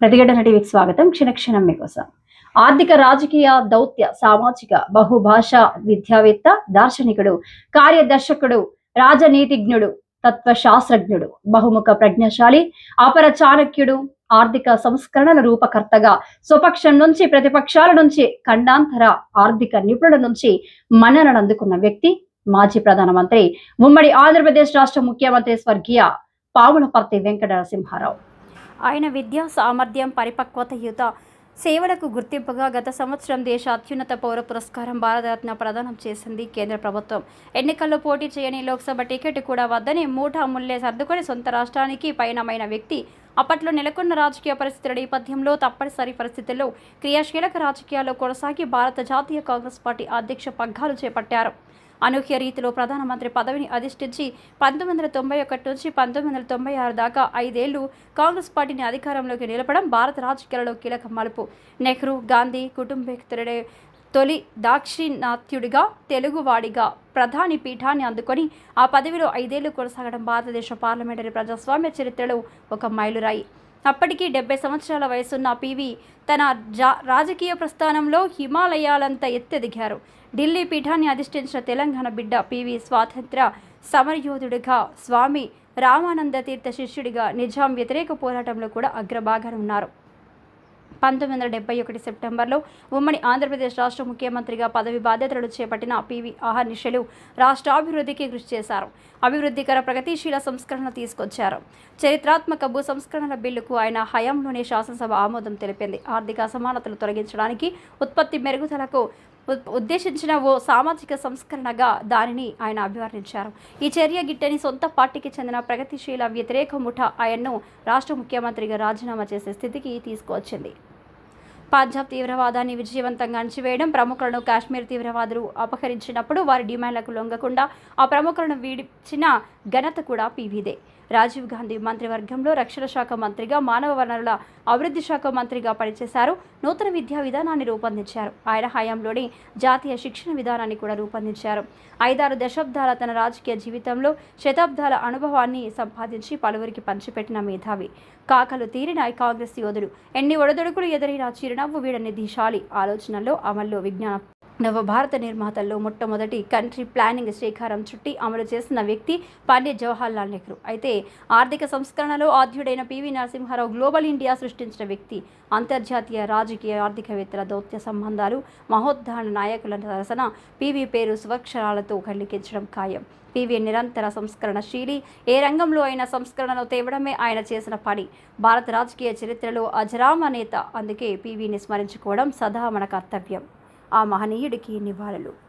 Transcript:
ప్రతిఘటన టీవీకి స్వాగతం. క్షణక్షణం మీకోసం. ఆర్థిక రాజకీయ దౌత్య సామాజిక బహుభాష విద్యావేత్త దార్శనికుడు కార్యదర్శకుడు రాజనీతిజ్ఞుడు తత్వ శాస్త్రజ్ఞుడు బహుముఖ ప్రజ్ఞశాలి అపర చాణక్యుడు ఆర్థిక సంస్కరణల రూపకర్తగా స్వపక్షం నుంచి ప్రతిపక్షాల నుంచి ఖండాంతర ఆర్థిక నిపుణుల నుంచి మన్ననలు అందుకున్న వ్యక్తి మాజీ ప్రధానమంత్రి. ఉమ్మడి ఆంధ్రప్రదేశ్ రాష్ట్ర ముఖ్యమంత్రి స్వర్గీయ పాములపర్తి వెంకట నరసింహారావు ఆయన విద్యా సామర్థ్యం పరిపక్వత యుత సేవలకు గుర్తింపుగా గత సంవత్సరం దేశ అత్యున్నత పౌర పురస్కారం భారతరత్న ప్రదానం చేసింది కేంద్ర ప్రభుత్వం. ఎన్నికల్లో పోటీ చేయని లోక్సభ టికెట్ కూడా వద్దని మూఠా ముల్లే సర్దుకొని సొంత రాష్ట్రానికి పయనమైన వ్యక్తి. అప్పట్లో నెలకొన్న రాజకీయ పరిస్థితుల నేపథ్యంలో తప్పనిసరి పరిస్థితుల్లో క్రియాశీలక రాజకీయాల్లో కొనసాగి భారత జాతీయ కాంగ్రెస్ పార్టీ అధ్యక్ష పగ్గాలు చేపట్టారు. అనూహ్య రీతిలో ప్రధానమంత్రి పదవిని అధిష్ఠించి పంతొమ్మిది వందల తొంభై ఒకటి నుంచి పంతొమ్మిది వందల తొంభై ఆరు దాకా ఐదేళ్ళు కాంగ్రెస్ పార్టీని అధికారంలోకి నిలపడం భారత రాజకీయాలలో కీలక మలుపు. నెహ్రూ గాంధీ కుటుంబేతరుడే తొలి దాక్షిణాత్యుడిగా తెలుగువాడిగా ప్రధాని పీఠాన్ని అందుకొని ఆ పదవిలో ఐదేళ్ళు కొనసాగడం భారతదేశ పార్లమెంటరీ ప్రజాస్వామ్య చరిత్రలో ఒక మైలురాయి. అప్పటికి డెబ్బై సంవత్సరాల వయసున్న పివి తన జా రాజకీయ ప్రస్థానంలో హిమాలయాలంత ఎత్తెదిగారు. ఢిల్లీ పీఠాన్ని అధిష్ఠించిన తెలంగాణ బిడ్డ పివి స్వాతంత్ర సమరయోధుడిగా స్వామి రామానంద తీర్థ శిష్యుడిగా నిజాం వ్యతిరేక పోరాటంలో కూడా అగ్రభాగాన ఉన్నారు పంతొమ్మిది వందల డెబ్బై ఒకటి సెప్టెంబర్లో ఉమ్మడి ఆంధ్రప్రదేశ్ రాష్ట్ర ముఖ్యమంత్రిగా పదవి బాధ్యతలు చేపట్టిన పివి ఆహర్నిశలు రాష్ట్ర అభివృద్ధికి కృషి చేశారు. అభివృద్ధికర ప్రగతిశీల సంస్కరణ తీసుకొచ్చారు. చరిత్రాత్మక భూ సంస్కరణల బిల్లుకు ఆయన హయాంలోనే శాసనసభ ఆమోదం తెలిపింది. ఆర్థిక అసమానతలు తొలగించడానికి ఉత్పత్తి మెరుగుదలకు ఉద్దేశించిన ఓ సామాజిక సంస్కరణగా దానిని ఆయన అభివర్ణించారు. ఈ చర్య గిట్టని సొంత పార్టీకి చెందిన ప్రగతిశీల వ్యతిరేక ముఠ ఆయన్ను రాష్ట్ర ముఖ్యమంత్రిగా రాజీనామా చేసే స్థితికి తీసుకువచ్చింది. పంజాబ్ తీవ్రవాదాన్ని విజయవంతంగా అణచివేయడం ప్రముఖులను కాశ్మీర్ తీవ్రవాదులు అపహరించినప్పుడు వారి డిమాండ్లకు లొంగకుండా ఆ ప్రముఖులను వీడిచిన ఘనత కూడా పీవీదే. రాజీవ్ గాంధీ మంత్రివర్గంలో రక్షణ శాఖ మంత్రిగా మానవ వనరుల అభివృద్ధి శాఖ మంత్రిగా పనిచేశారు. నూతన విద్యా విధానాన్ని రూపొందించారు. ఆయన హయాంలోని జాతీయ శిక్షణ విధానాన్ని కూడా రూపొందించారు. ఐదారు దశాబ్దాల తన రాజకీయ జీవితంలో శతాబ్దాల అనుభవాన్ని సంపాదించి పలువురికి పంచిపెట్టిన మేధావి. కాకలు తీరిన కాంగ్రెస్ యోధుడు ఎన్ని ఒడదొడుకులు ఎదురైన చిరునవ్వు వీడని దిశాలి ఆలోచనల్లో అమల్లో విజ్ఞాన నవభారత నిర్మాతల్లో మొట్టమొదటి కంట్రీ ప్లానింగ్ శ్రీకారం చుట్టి అమలు చేసిన వ్యక్తి పండిత్ జవహర్లాల్ నెహ్రూ. అయితే ఆర్థిక సంస్కరణలో ఆద్యుడైన P V Narasimha Rao global India సృష్టించిన వ్యక్తి. అంతర్జాతీయ రాజకీయ ఆర్థికవేత్తల దౌత్య సంబంధాలు మహోద్ధారణ నాయకుల సరసన పివి పేరు స్వక్షరాలతో కళ్ళికించడం ఖాయం. పివి నిరంతర సంస్కరణశీలి ఏ రంగంలో అయినా సంస్కరణను తేవడమే ఆయన చేసిన పని. భారత రాజకీయ చరిత్రలో అజరామ నేత అందుకే పివిని స్మరించుకోవడం సదా మన కర్తవ్యం. ఆ మహనీయుడికి నివాళులు.